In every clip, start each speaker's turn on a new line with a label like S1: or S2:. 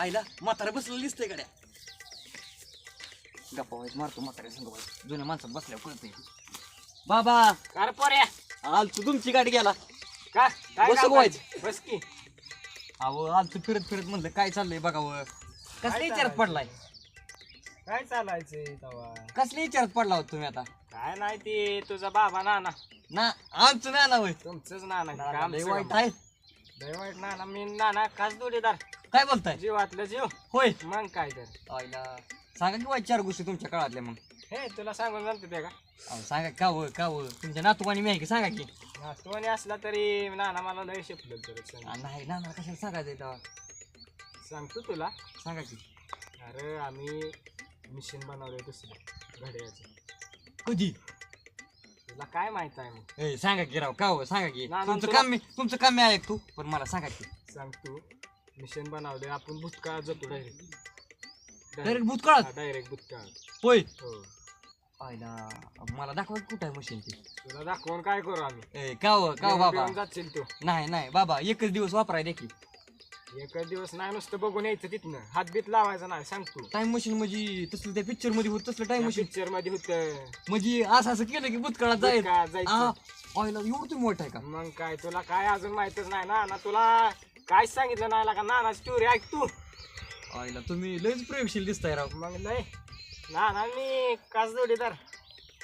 S1: आईला म्हातारा बसलेलं दिसतंय गड्या. गप्पा व्हायच मारतो म्हाताऱ्या संग व्हायचं जुन्या माणसात बसल्यावर कळतंय. बाबा
S2: अरे पोऱ्या.
S1: आल तू तुमची गाडी गेला
S2: का? काय
S1: बस
S2: की.
S1: अहो आल तू फिरत फिरत म्हणलं काय चाललंय बघावं कसल्या विचारात? पडलाय?
S2: काय चालायचंय तवा?
S1: कसल्या विचारात पडला होता तुम्ही आता?
S2: काय नाही ते तुझा बाबा नाना.
S1: ना आमचं ना ना होय.
S2: तुमचंच नाना
S1: लय वाईट आहे.
S2: लय वाईट नाना मी नाना खास जोडीदार
S1: काय बोलताय?
S2: जीवातलं जीव.
S1: होय.
S2: मग काय तर.
S1: आईला. सांगा की वाईट चार गोष्टी तुमच्या काळातल्या मग.
S2: हे तुला सांगून जमते ते का?
S1: अहो सांगा का व का व तुमच्या नातूबानी मी आहे की सांगा की.
S2: नातवणी असला तरी नाना मला लय शिकलं
S1: आ, नाही ना ना कशाला सांगायचं तेव्हा
S2: सांगतो तुला.
S1: सांगा की.
S2: अरे आम्ही मिशन बनवलंय दुसरं घड्याळाचं
S1: कधी?
S2: तुला काय माहीत आहे मग?
S1: ए सांगा की राव का हो? सांगा की. तुमचं
S2: तुला-
S1: काम मी तुमचं काम मी ऐकतो पण मला सांगा की.
S2: सांगतो मिशन बनवलंय आपण भूतकाळात जातो डायरेक्ट
S1: डायरेक्ट भूतकाळात?
S2: डायरेक्ट भूतकाळात.
S1: होय.
S2: हो.
S1: आईला मला दाखवा की कुठं आहे मशीन ती.
S2: तुला दाखवून काय करू आम्ही?
S1: ए का हो का हो बाबा?
S2: जाशील तू.
S1: नाही नाही बाबा एकच दिवस वापराय दे की
S2: एकच दिवस नाही नुसतं बघून यायचं तिथनं. हात बीत लावायचा नाही सांगतो
S1: टाइम मशीन म्हणजे तसलं त्या पिक्चरमध्ये होत तसलं टाइम मशीन
S2: पिक्चरमध्ये होत.
S1: म्हणजे असं असं केलं की भूतकाळात जाईल
S2: जायचं.
S1: आईला एवढं तुम्ही मोठं आहे का?
S2: मग काय तुला काय अजून माहितच नाही ना? ना तुला काय सांगितलं नाही का नाना स्टोरी ऐक तू.
S1: आईला तुम्ही लयच प्रयोगशील दिसताय राव.
S2: मग लय. ना ना मी काच जोडीदार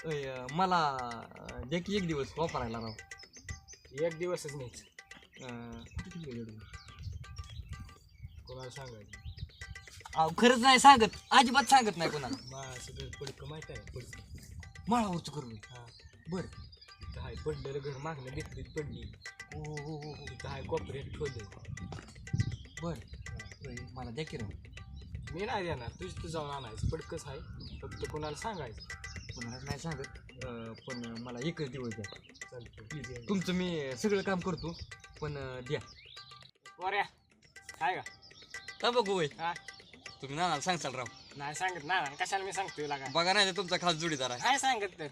S1: अं, मला अं, द्या की एक दिवस वापरायला राव.
S2: एक दिवसच
S1: अं, एवढे?
S2: कोणाला सांगायचं?
S1: अहो, खरंच नाही सांगत. अजिबात सांगत नाही कोणाला.
S2: सगळं पडकं माहीत आहे पडकं
S1: माळावरचं करून.
S2: हा.
S1: बर.
S2: हाय पडलेलं घर मागणं घेतलीत पडली
S1: हो हो हो
S2: हाय कोपऱ्यात ठेवलं
S1: बर. मला द्या की राव
S2: मी नाही देणार. तुझ तू जाऊन आणायचं. पडकंच आहे. फक्त कोणाला सांगायचं.
S1: कोणालाच नाही सांगत. अं, पण मला एकच दिवस द्या.
S2: चालतं
S1: तुमचं मी सगळं काम करतो. पण अं, द्या.
S2: पोऱ्या काय का?
S1: का बघू होय
S2: हा.
S1: तुम्ही नानाला सांगसाल राव.
S2: नाही सांगत. ना कशाला मी सांगतो काय
S1: बघा नाही तर तुमचा खास जोडीदार आहे.
S2: काय सांगत तर.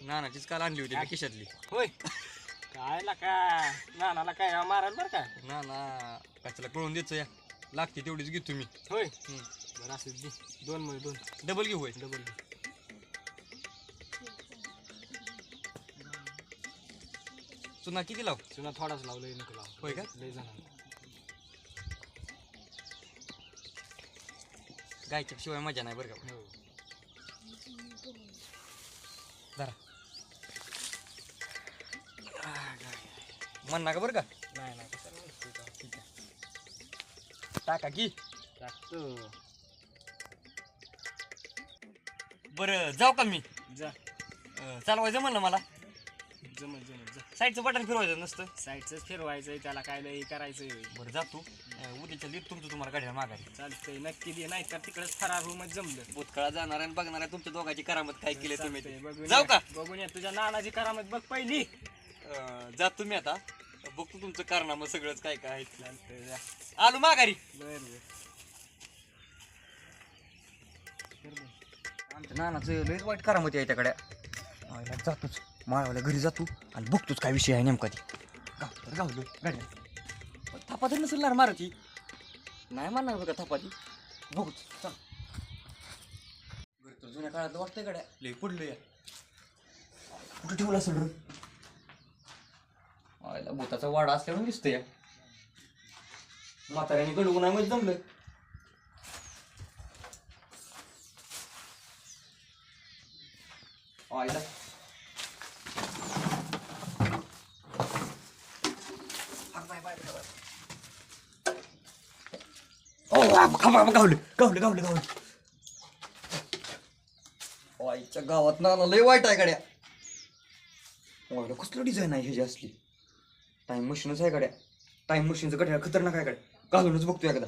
S1: नानाचीच काल आणली होती मी खिशातली.
S2: होय. काय ला का? नानाला काय मारायला बरं का?
S1: नाना कशाला कळून द्यायचं या. लागते तेवढीच घेतो मी.
S2: होय? बरं असं दे दोन मध्ये दोन.
S1: डबल घेऊ होय.
S2: डबल
S1: चुना किती लाव?
S2: चुना थोडाच लावलंय नको लाव.
S1: होय का?
S2: लय जण.
S1: गायच्या शिवाय मजा नाही बरं का?
S2: हो.
S1: म्हण का बरं का?
S2: नाही? ठीक आहे
S1: टाका की.
S2: टाकतो.
S1: बरं जाऊ का मी?
S2: जा.
S1: अं, चालवायचं म्हणलं मला.
S2: जमत जमत जा.
S1: साईडचं बटन फिरवायचं नसतं.
S2: साईडच फिरवायचंय त्याला काय लय करायचंय
S1: बरं जातो अं, उद्याच्या तुमचं तुम्हाला गाडीला मागायला
S2: चालतंय नक्की दे नाही तर तिकडेच फरार होऊ मग जमलं.
S1: भूतकाळात जाणार आणि बघणार आहे तुमच्या दोघांची करामत काय केली तुम्ही
S2: चालतंय,
S1: ते.
S2: बघून
S1: जाऊ
S2: या.
S1: का?
S2: बघून या. तुझ्या नानाची करामत बघ पहिली.
S1: अं, जातो मी आता. बघतो तुमचं कारनामं सगळंच काय काय आहे. आलो माघारी. आमच्या नानाचं लयच वाईट करामती आहे त्याकडे. जातोच. माळावल्या घरी जातो आणि बघतोच काय विषय आहे नेमका ती. गाव गावलो गाड्या. थापा तर नसेल ना मारुती. नाही मारणार बघा थापाती बघूच चल. बरं तर जुन्या काळात वाटतंय गाड्या. लय पडलो या कुठं ठेवलं असेल रे? आयला भूताचा वाडा असल्यावर दिसतोय. या म्हाताऱ्याने गडवून आहे जमलं. आईला गावलं गावलं गावलं गावलं. आईच्या गावात नाना लय वाईट आहे गाड्या. कसलं डिझाईन आहे ह्याची असली? टाईम मशीनच आहे गाड्या. टाईम मशीनचं गड्या खतरनाक आहे गाड्या. घालूनच बघतो एकदा.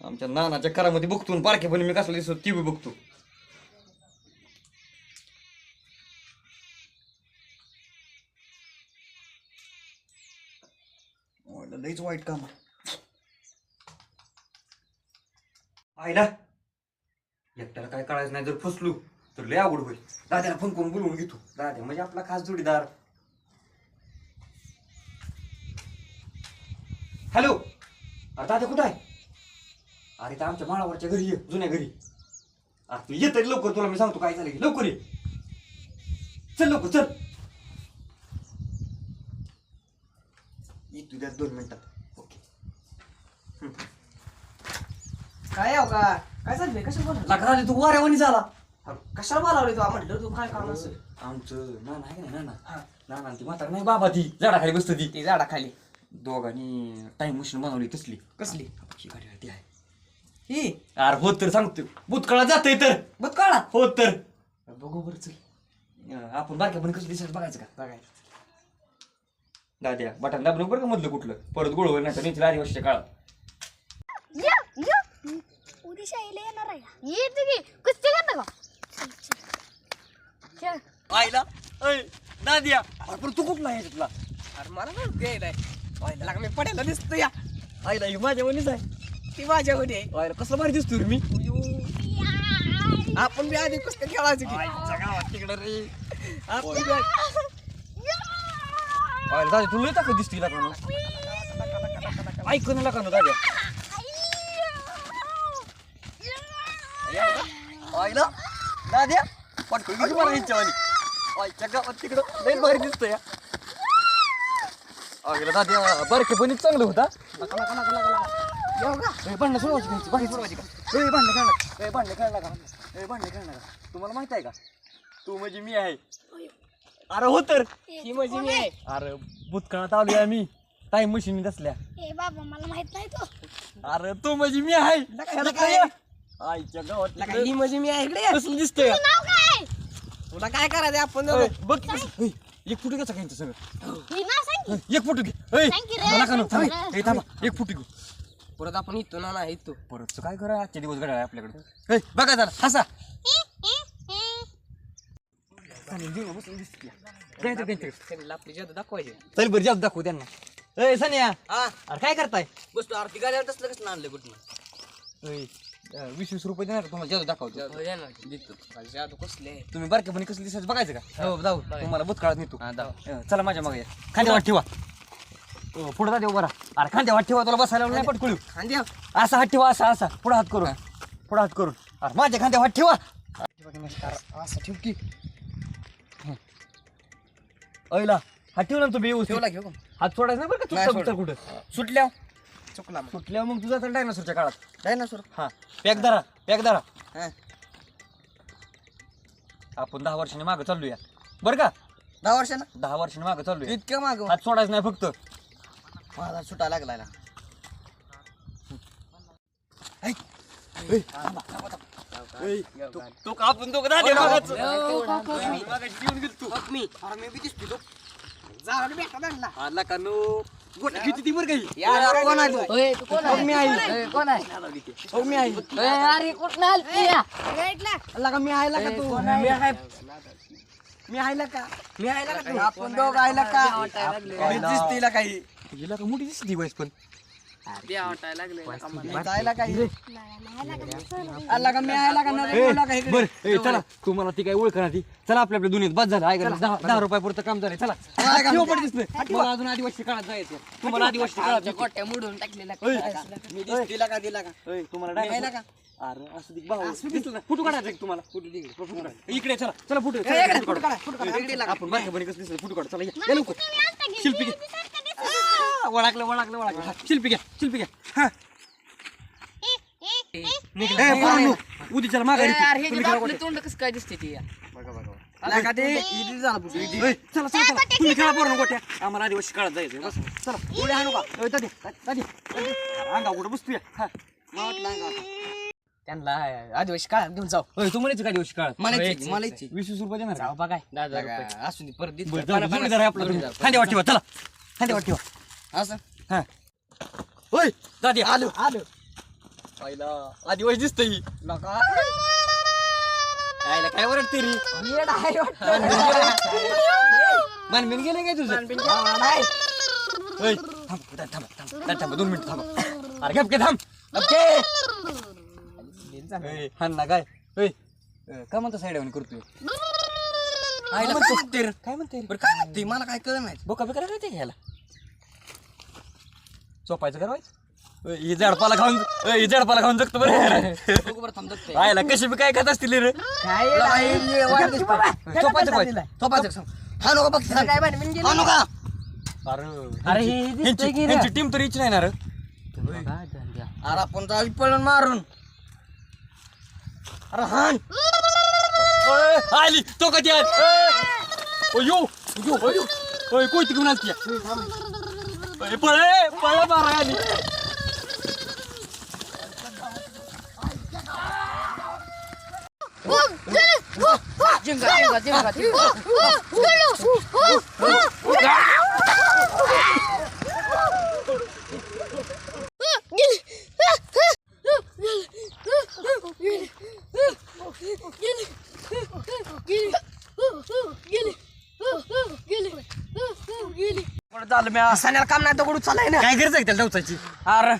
S1: आमच्या नानाच्या करामध्ये बघतो आणि पारखेपणे मी कसला दिसतो ती व्ही बघतो. लईच लयच वाईट काम आहे. आईला एकट्याला काय कळायचं नाही जर फसलो तर लय आवड होईल. दाद्याला फोन करून बोलवून घेतो. दाद्या म्हणजे आपला खास जोडीदार. हॅलो. अरे दादा कुठं आहे? अरे तर आमच्या माळावरच्या घरी ये जुन्या घरी. अरे तू ये तरी लवकर तुला मी सांगतो काय झालं की. लवकर ये. चल लवकर चल. ये तू द्या दोन मिनिटात. ओके.
S3: काय आहो का? काय चाललंय? कशा बोला
S1: लागला तू वाऱ्यावानी झाला.
S3: कशाला बोलावले तू? म्हटलं तू काय काम असेल?
S1: आमचं नाना आहे नाही नाना?
S3: हा.
S1: नाना ती म्हातारा नाही बाबा ती. झाडाखाली बसत ती.
S3: ती झाडा खाली
S1: दोघांनी टाइम मशीन बनवली तसली.
S3: कसली?
S1: ही गाडी ती आहे.
S3: ही?
S1: अरे होत तर सांगतो भूतकाळात जातंय तर.
S3: बघ काळा
S1: होत तर.
S3: बघू बरं चल.
S1: अं, आपण बारक्या पण कसं दिसायचं बघायचं का?
S3: बघायचं.
S1: दाद्या बटन दाबलं बरं का मधलं कुठलं? परत गोळ नाही तर नेतील आदिवासीच्या काळात.
S4: या या. उद्या शाळेला येणार आहे. येते की. कुस्ती करता का?
S1: आईला दाद्या. अरे पण तू कुठला आहे तुला
S3: अरे मला नाही. लाग मी पडेल दिसतो या.
S1: आईला ही माझ्या वनीच आहे.
S3: ती माझ्या घरी आहे.
S1: आईला कसलं भारी दिसतोय रे मी.
S3: आपण बी आधी कुस्ती खेळायची की.
S1: गावात तिकडं रे.
S3: आपण बी
S1: आईला दाद्या तुला येतं का दिसतोय का ऐकून नका ना दाद्या आईला दाद्या पटकन किती मला ह्यांच्यावानी आईच्या गावात तिकडं लय भारी दिसतोय. या आईला दाद्या बारके पण चांगलं होता भांडणं सोडवायची घ्यायची सोडवायची का? ए भांडणं खेळ नका ए भांडणं खेळ नका ए भांडणं खेळ नका तुम्हाला माहीत आहे का? तू म्हणजे मी आहे. अरे हो तर.
S3: ही माझी मी आहे.
S1: अरे भूतकाळात आलोय आम्ही. टाइम मशीन असल्या
S4: ए बाबा मला माहीत नाही तो.
S1: अरे तू म्हणजे मी आहे.
S3: ह्याला
S1: इकडे ये. आईच्या गावात
S3: ही माझी मी आहे इकडे. ये.
S1: कसलं दिसतंय?
S4: नाव काय?
S3: तुला काय करायचं आपण
S1: ओय? बघ की कसं ओय, एक फुटू घ्यायचा त्यांच्या सगळं?
S4: हे की.
S1: एक फुटू घे
S4: रे,
S1: मला का
S4: you.
S1: थांब,
S4: रे.
S1: ए, थांबा एक फुटू घेऊ
S3: परत आपण इथं ना नाही इथं.
S1: परत काय करा आजच्या दिवस घड्याळ आहे आपल्याकडे. ए, बघा जरा हसा.
S3: त्यांनी आपली जादू दाखवायची.
S1: चल बरं जाऊ दाखवू त्यांना. ए सनिया.
S3: हा.
S1: अरे काय करताय?
S3: बस तू आरती गाड्यावर तसलं कसं आणलं कुठं
S1: ओय, अं, वीस वीस रुपये देणार का? तुम्हाला जादू दाखवतो.
S3: देतो. माझी जादू कसले?
S1: तुम्ही बारकेपणी कसं दिसायचं बघायचं का?
S3: हो जाऊ
S1: तुम्हाला भूतकाळात नेतो. अं, चला माझ्या मागे. खांद्यावर ठेवा. हो, पुढे जा देऊ बरा. अरे खांद्यावर ठेवा तुला बसायला नाही पटकळू
S3: खांदी
S1: असा हात ठेवा असा असा. पुढे हात करून. पुढे हात करून. अरे माझ्या खांद्यावर हात ठेवा.
S3: असं ठेव की.
S1: अयला हात ठेवला ना तुम्ही व्यवस्थित?
S3: ठेवला घेऊ का?
S1: हात सोडायचं नाही बरं का?
S3: नाही
S1: चुकता
S3: सोडत.
S1: कुठं? सुटल्या
S3: चुकला मग.
S1: सुटल्या मग तुझा तर डायनासोरच्या काळात.
S3: डायनासोर
S1: हा. पॅक धरा पॅक धरा.
S3: हा.
S1: आपण दहा वर्षांनी मागं चालूया बरं का?
S3: दहा वर्षानं?
S1: दहा वर्षांनी मागं चालूया
S3: इतकं माग?
S1: हात सोडायचं नाही फक्त.
S3: माझा सुटा लागलाय ना.
S1: तो कापून तो कदा
S3: मी. अरे मी दिसतो
S1: आला का नो. गोट्या किती ती बरं काही
S3: यार कोण आहे तू
S5: ओय, तू कोण आहे?
S3: मी आहे.
S5: ओय, कोण आहे
S3: हो मी आहे
S5: ओय, अरे कुठं आलती या?
S3: का मी आहे का तू मी आहे मी आहे का मी आहे का तू आपण दोघ आहे का दिसतीला काही
S1: हिला का मोठी दिसली वयस पण
S3: जायला काही अल्ला का मी? आहे का? नाही बोला का इकडे?
S1: बर चला तुम्हाला ती काय ओळख ना ती. चला आपल्या आपल्या दुनियेत बस झालं ऐका दहा दहा रुपयापुरतं काम झालंय चला. दिसलं मला अजून आदिवासी काळात जायचं तुम्हाला आदिवासी काळात
S5: आमच्या गोट्या मोडून टाकलेल्या
S3: मी दिसतीला का दिला का?
S1: ओय, तुम्हाला डायरेक्ट
S3: का?
S1: अरे असं दिख भाऊ दिसलं का? फोटो काढायचा का तुम्हाला? फोटो तिकडे? फोटो काढा. इकडे चला चला फोटो
S3: इकडे फोटो काढा.
S1: आपण कसं दिसलं फोटो काढा. चला या. या लवकर. शिल्पी वळाकलं वळाकलं वळाकलं. हा, शिल्पी घ्या शिल्पी घ्या. हा. ए, पोरांनो, उद्याच्याला माघारी
S5: अरे, अरे, हे
S1: तुम्ही
S5: जे
S1: खेळा
S5: आपलं तोंड कसं काय दिसते ती या?
S3: अल्ला का ते? इथे झाला फोटो इथे.
S1: गोट्या. ए, चला चला चला. तुम्ही खेळा पोरांनो गोट्या. आम्हाला आदिवासी काळात जायचं बस चला.
S3: उड्या हाणू का?
S1: ए, दादी, दादी, दादी. अंगा कुठं बसतोय? हा.
S3: मला वाटलं अंगावर.
S5: त्यांना आदिवासी काळात घेऊन जाऊ.
S1: ओय, तू म्हणायचं का आदिवासी काळात?
S3: मला इच्छा, मला इच्छा.
S1: वीस वीस रुपये देणार का?
S5: जाऊ बघाय
S3: असू दे परत.
S1: बरं, जाऊ. दे, आहे आपला तुम्ही. खांद्यावर ठेवा चला. खांद्यावर ठेवा.
S3: असं
S1: हा. ओय दादी आलो. आलो. आईला आदिवासी दिसतोय. ही
S3: नका
S1: काय ओरडते रे? मानबीन गेले काय तुझं? ओय, थांब थांब थांब दोन मिनिट थांब. अरे गप के थांब. ना काय? अ, का म्हणतो साईड करतोय?
S3: काय म्हणते?
S1: काय म्हणते
S3: बरं काय म्हणते मला काय कळ नाही.
S1: बोका बिका राहते घ्यायला चोपायचं करायचं ही झाडपाला खाऊन ही झाडपाला खाऊन जगतो बरं.
S5: बघू बरं थांब जगतंय.
S1: आयला कशी बी काय खात असतील रे?
S3: काय नाही, वाढदिवस पाहिजे.
S1: चोपायचं
S3: त्याला
S1: पाहिजे चोपायचं सांग हा नको बघ
S3: त्याला काय भांडण गेलं?
S1: हा नका. अरे
S3: अरे हे
S1: ह्यांची-
S3: दिसतंय की रे.
S1: ह्यांची टीम तर इच्छा नाही ना रे.
S3: अरे आपण जाऊ पळून मारून.
S1: अरे हान. ओय, आली. तो कधी आली? ओ यो यो यो ओय कोयती घेऊन आलती ओय, पळ ए, पळ मारा आली
S5: जिंगा,
S3: मी सण्याला काम नाही दगडू चालाय ना.
S1: काय गरज आहे त्याला डावचायची
S3: अरे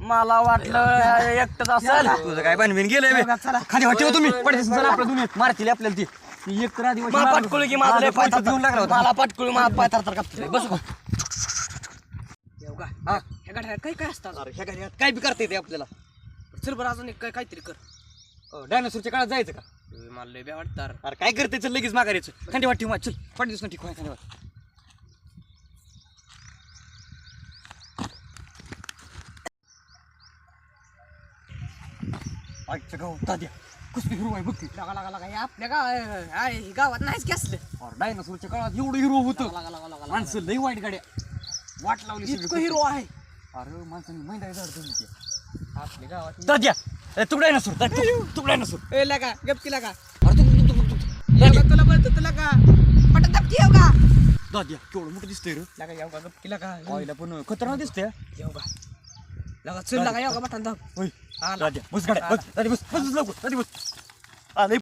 S3: मला वाटलं एकटंच असेल.
S1: तुझं काय बनवीन गेलंय बे. खाली हो तुम्ही पडते चला आपल्या दुनियेत मारतील आपल्याला ती. ती एक तर आदिवासी
S3: मला. पटकुळी की माझा लय पाय
S1: घेऊन लागला होता.
S3: मला पटकुळी माझा पाय तर कापतोय बस
S1: हा.
S5: ह्या गाड्या काय? काय असतात
S1: अरे ह्या गाड्यात काय बी करता येते आपल्याला.
S5: चल बरं अजून एक काय काहीतरी कर.
S1: डायनासोरच्या काळात जायचं का?
S5: मला लय बे वाटतं अरे.
S1: अरे काय करते? चल लगेच मागायचं थंडी वाटी चल. पडतेस ना ठीक आहे आजच्या गावात दाद्या कसली हिरो आहे बघ की
S5: लागा लागा लागा. हे आपल्या गाव आहे, हे गावात नाहीच की असलं.
S1: अरे डायनासोरच्या काळात एवढं हिरो होतं.
S5: लागा लागा लागा
S1: माणसं लई वाईट गाड्या. वाट लावली सगळी.
S5: इतकं हिरो आहे.
S1: अरे माणसांनी मैदान झाड ते.
S5: आपल्या गावात
S1: दाद्या ए, तू डायनासोर तू डायनासोर
S5: ए लागा गपकी लागा.
S1: अरे तू तू- तू- तू- तू-
S5: लागा तुला बोलतो तुला का पटत दाबकी येऊ का?
S1: दाद्या केवढं मोठं दिसतंय रे.
S5: लागा येऊ का गपकी लागा.
S1: आईला पण खतरनाक दिसतंय.
S5: येऊ का? लागा चल लागा येऊ का बटन दाब
S1: होय
S5: आला.
S1: दाद्या बस गाड्या बस दाद्या बस बस बस लवकर दाद्या बस आले